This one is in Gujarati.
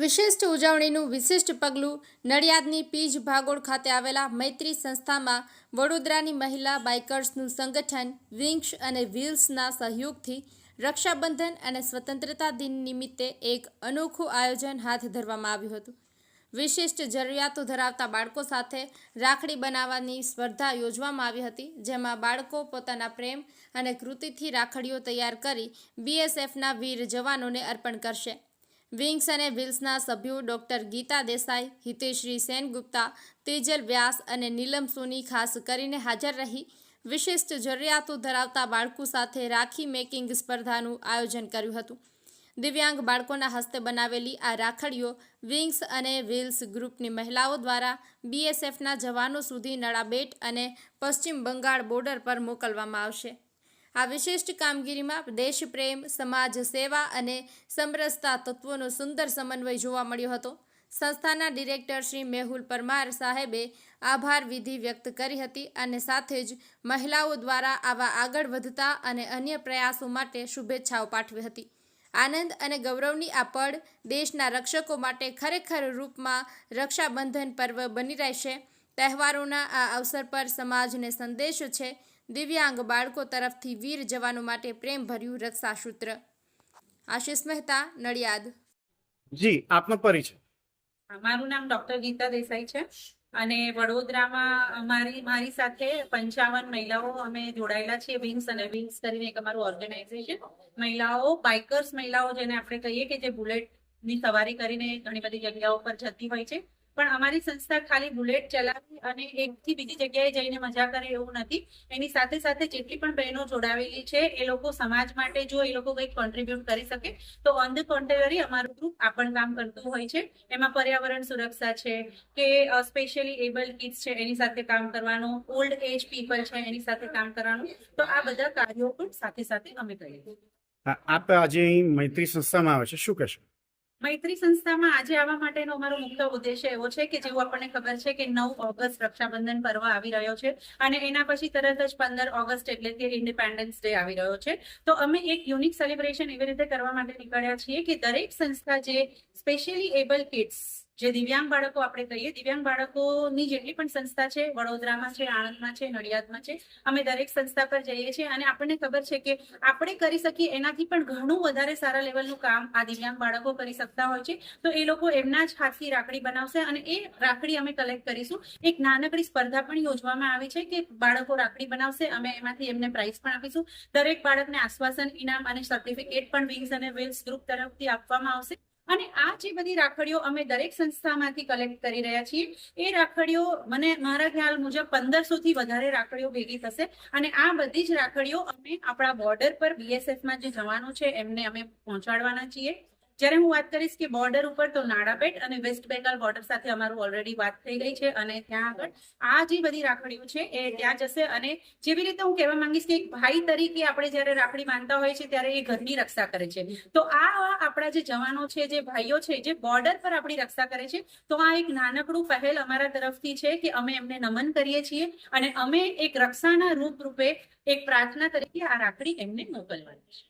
વિશિષ્ટ ઉજવણીનું વિશિષ્ટ પગલું નડિયાદની પીજ ભાગોળ ખાતે આવેલા મૈત્રી સંસ્થામાં વડોદરાની મહિલા બાઇકર્સનું સંગઠન, વિંગ્સ અને વ્હીલ્સના સહયોગથી રક્ષાબંધન અને સ્વતંત્રતા દિન નિમિત્તે એક અનોખું આયોજન હાથ ધરવામાં આવ્યું હતું. વિશિષ્ટ જરૂરિયાતો ધરાવતા બાળકો સાથે રાખડી બનાવવાની સ્પર્ધા યોજવામાં આવી હતી, જેમાં બાળકો પોતાના પ્રેમ અને કૃતિથી રાખડીઓ તૈયાર કરી બીએસએફના વીર જવાનોને અર્પણ કરશે. વિંગ્સ અને વ્હીલ્સના સભ્યો ડોક્ટર ગીતા દેસાઈ, હિતેશ્રી સેનગુપ્તા, તેજલ વ્યાસ અને નીલમ સોની ખાસ કરીને હાજર રહી. વિશિષ્ટ જરૂરિયાતો ધરાવતા બાળકો સાથે રાખી મેકિંગ સ્પર્ધાનું આયોજન કર્યું હતું. દિવ્યાંગ બાળકોના હસ્તે બનાવેલી આ રાખડીઓ વિંગ્સ અને વ્હીલ્સ ગ્રુપની મહિલાઓ દ્વારા બીએસએફના જવાનો સુધી નળાબેટ અને પશ્ચિમ બંગાળ બોર્ડર પર મોકલવામાં આવશે. આ વિશિષ્ટ કામગીરીમાં દેશપ્રેમ સમાજ સેવા અને સમરસતા તત્વોનો સુંદર સમન્વય જોવા મળ્યો હતો. સંસ્થાના ડિરેક્ટર શ્રી મેહુલ પરમાર સાહેબે આભાર વિધિ વ્યક્ત કરી હતી અને સાથે જ મહિલાઓ દ્વારા આવા આગળ વધતા અને અન્ય પ્રયાસો માટે શુભેચ્છાઓ પાઠવી હતી. આનંદ અને ગૌરવની આ પળ દેશના રક્ષકો માટે ખરેખર રૂપમાં રક્ષાબંધન પર્વ બની રહેશે. તહેવારોના આ અવસર પર સમાજને સંદેશ છે. દિવ્યાંગ બાળકો તરફથી વીર જવાનો માટે પ્રેમભર્યું રક્ષાસૂત્ર. આશિષ મહેતા નડિયાદ. જી આપનો પરિચય. મારું નામ ડોક્ટર ગીતા દેસાઈ છે અને વડોદરામાં અમારી મારી સાથે પંચાવન મહિલાઓ અમે જોડાયેલા છીએ વિંગ્સ અને વિંગ્સ કરીને એક અમારું ઓર્ગેનાઇઝેશન મહિલાઓ બાઇકર્સ મહિલાઓ જેને આપણે કહીએ કે જે બુલેટની સવારી કરીને ઘણી બધી જગ્યાઓ પર જતી હોય છે. પણ અમારી સંસ્થા ખાલી બુલેટ ચલાવી અને એકથી બીજી જગ્યાએ જઈને મજા કરે એવું નથી. એની સાથે સાથે જેટલી પણ બહેનો જોડાવેલી છે, એ લોકો સમાજ માટે જો એ લોકો કંઈક કોન્ટ્રીબ્યુટ કરી શકે, તો ઓન ધ કોન્ટ્રેરી અમારું ગ્રુપ આ પણ કામ કરતું હોય છે. એમાં પર્યાવરણ સુરક્ષા છે, કે સ્પેશિયલી એબલ કિડ્સ છે, એની સાથે કામ કરવાનું ઓલ્ડ એજ પીપલ છે, એની સાથે કામ કરવાનું. તો આ બધા કાર્યો પણ સાથે સાથે અમે કરીએ. આપ આજે મૈત્રી સંસ્થામાં આવે છે. શું કહેશો? મૈત્રી સંસ્થામાં આજે આવવા માટેનો અમારો મુખ્ય ઉદ્દેશ્ય એવો છે કે જેવું આપણને ખબર છે કે નવ ઓગસ્ટ રક્ષાબંધન પર્વ આવી રહ્યો છે અને એના પછી તરત જ પંદર ઓગસ્ટ એટલે કે ઇન્ડિપેન્ડન્સ ડે આવી રહ્યો છે. તો અમે એક યુનિક સેલિબ્રેશન એવી રીતે કરવા માટે નીકળ્યા છીએ કે દરેક સંસ્થા જે સ્પેશિયલી એબલ કિડ્સ જે દિવ્યાંગ બાળકો આપણે કહીએ, દિવ્યાંગ બાળકોની જેટલી પણ સંસ્થા છે, વડોદરામાં છે, આણંદમાં છે, નડિયાદમાં છે, અમે દરેક સંસ્થા પર જઈએ છીએ અને આપણને ખબર છે કે આપણે કરી શકીએ એનાથી પણ ઘણું વધારે સારા લેવલનું કામ આ દિવ્યાંગ બાળકો કરી શકતા હોય છે. તો એ લોકો એમના જ હાથથી રાખડી બનાવશે અને એ રાખડી અમે કલેક્ટ કરીશું. એક નાનકડી સ્પર્ધા પણ યોજવામાં આવી છે કે બાળકો રાખડી બનાવશે, અમે એમાંથી એમને પ્રાઇઝ પણ આપીશું. દરેક બાળકને આશ્વાસન, ઇનામ અને સર્ટિફિકેટ પણ વિંગ્સ અને વેલ્સ ગ્રુપ તરફથી આપવામાં આવશે. અને આ જે બધી રાખડીઓ અમે દરેક સંસ્થામાંથી કલેક્ટ કરી રહ્યા છીએ, એ રાખડીઓ મને મારા ખ્યાલ મુજબ પંદરસો થી વધારે રાખડીઓ ભેગી થશે. અને આ બધી જ રાખડીઓ અમે આપણા બોર્ડર પર બીએસએફમાં જે જવાનો છે, એમને અમે પહોંચાડવાના છીએ. જ્યારે હું વાત કરીશ કે બોર્ડર ઉપર, તો નાડાપેટ અને વેસ્ટ બેંગાલ બોર્ડર સાથે અમારું ઓલરેડી વાત થઈ ગઈ છે અને ત્યાં આગળ આ જે બધી રાખડીઓ છે, એ ત્યાં જશે અને જેવી રીતે હું કહેવા માંગીશ કે એક ભાઈ તરીકે આપણે જ્યારે રાખડી માનતા હોય છે, ત્યારે એ ઘરની રક્ષા કરે છે. તો આ આપણા જે જવાનો છે, જે ભાઈઓ છે, જે બોર્ડર પર આપણી રક્ષા કરે છે, તો આ એક નાનકડું પહેલ અમારા તરફથી છે કે અમે એમને નમન કરીએ છીએ અને અમે એક રક્ષાના રૂપ રૂપે એક પ્રાર્થના તરીકે આ રાખડી એમને મોકલવાની છે.